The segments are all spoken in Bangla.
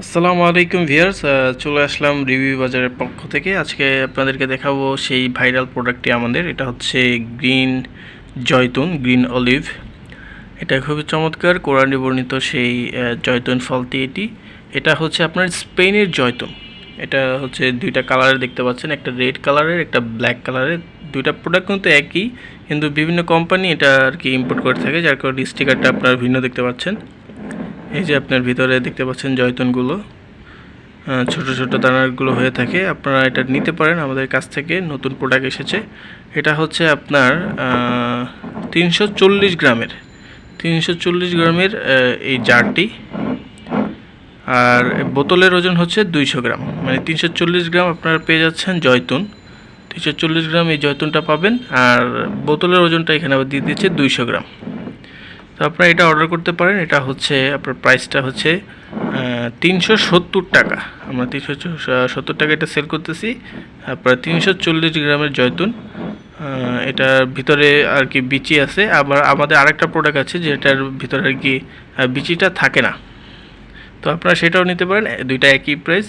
আসসালামু আলাইকুম ভিয়ার্স চলে আসলাম রিভিউ বাজারের পক্ষ থেকে। আজকে আপনাদেরকে দেখাবো সেই ভাইরাল প্রোডাক্টটি আমাদের। এটা হচ্ছে গ্রিন জয়তুন, গ্রিন অলিভ। এটা খুবই চমৎকার, কোরআনে বর্ণিত সেই জয়তুন ফলটি এটি। এটা হচ্ছে আপনার স্পেনের জয়তুন। এটা হচ্ছে দুইটা কালারের দেখতে পাচ্ছেন, একটা রেড কালারের, একটা ব্ল্যাক কালারের। দুইটা প্রোডাক্ট কিন্তু একই, কিন্তু বিভিন্ন কোম্পানি এটা আর কি ইম্পোর্ট করে থাকে, যার কারণে স্টিকারটা আপনার ভিন্ন দেখতে পাচ্ছেন। এই যে আপনার ভিতরে দেখতে পাচ্ছেন জয়তনগুলো ছোট ছোট দানাগুলো হয়ে থাকে। আপনারা এটা নিতে পারেন, আমাদের কাছ থেকে নতুন প্রোডাক্ট এসেছে। এটা হচ্ছে আপনার তিনশো চল্লিশ গ্রামের, তিনশো চল্লিশ গ্রামের এই জারটি। আর বোতলের ওজন হচ্ছে দুইশো গ্রাম। মানে তিনশো চল্লিশ গ্রাম আপনারা পেয়ে যাচ্ছেন জয়তুন। তিনশো চল্লিশ গ্রাম এই জয়তুনটা পাবেন, আর বোতলের ওজনটা এখানে আবার দিয়ে দিচ্ছে দুইশো গ্রাম। তো আপনারা এটা অর্ডার করতে পারেন। এটা হচ্ছে, আপনার প্রাইসটা হচ্ছে তিনশো সত্তর টাকা। আমরা তিনশো সত্তর টাকা এটা সেল করতেছি। আপনার তিনশো চল্লিশ গ্রামের জয়তুন। এটার ভিতরে আর কি বিচি আছে। আবার আমাদের আরেকটা প্রোডাক্ট আছে, যেটার ভিতরে আর কি বিচিটা থাকে না। তো আপনারা সেটাও নিতে পারেন। দুইটা একই প্রাইস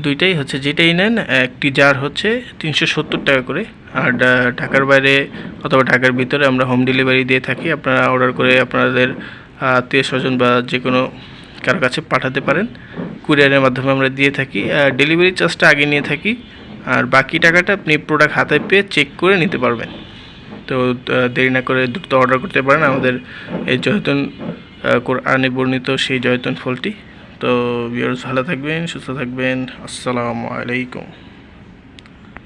দুইটাই হচ্ছে যেটাই নেন, একটি জার হচ্ছে তিনশো সত্তর টাকা করে। আর ঢাকার বাইরে অথবা ঢাকার ভিতরে আমরা হোম ডেলিভারি দিয়ে থাকি। আপনারা অর্ডার করে আপনাদের আত্মীয় স্বজন বা যে কোনো কারও কাছে পাঠাতে পারেন। কুরিয়ারের মাধ্যমে আমরা দিয়ে থাকি। ডেলিভারি চার্জটা আগে নিয়ে থাকি। আর, বাকি টাকাটা আপনি প্রোডাক্ট হাতে পেয়ে চেক করে নিতে পারবেন। তো দেরি না করে দ্রুত অর্ডার করতে পারেন। আমাদের এই জয়তন কোরআনে বর্ণিত সেই জয়তন ফলটি। তো ভিউয়ার্স ভালো থাকবেন সুস্থ থাকবেন আসসালামু আলাইকুম।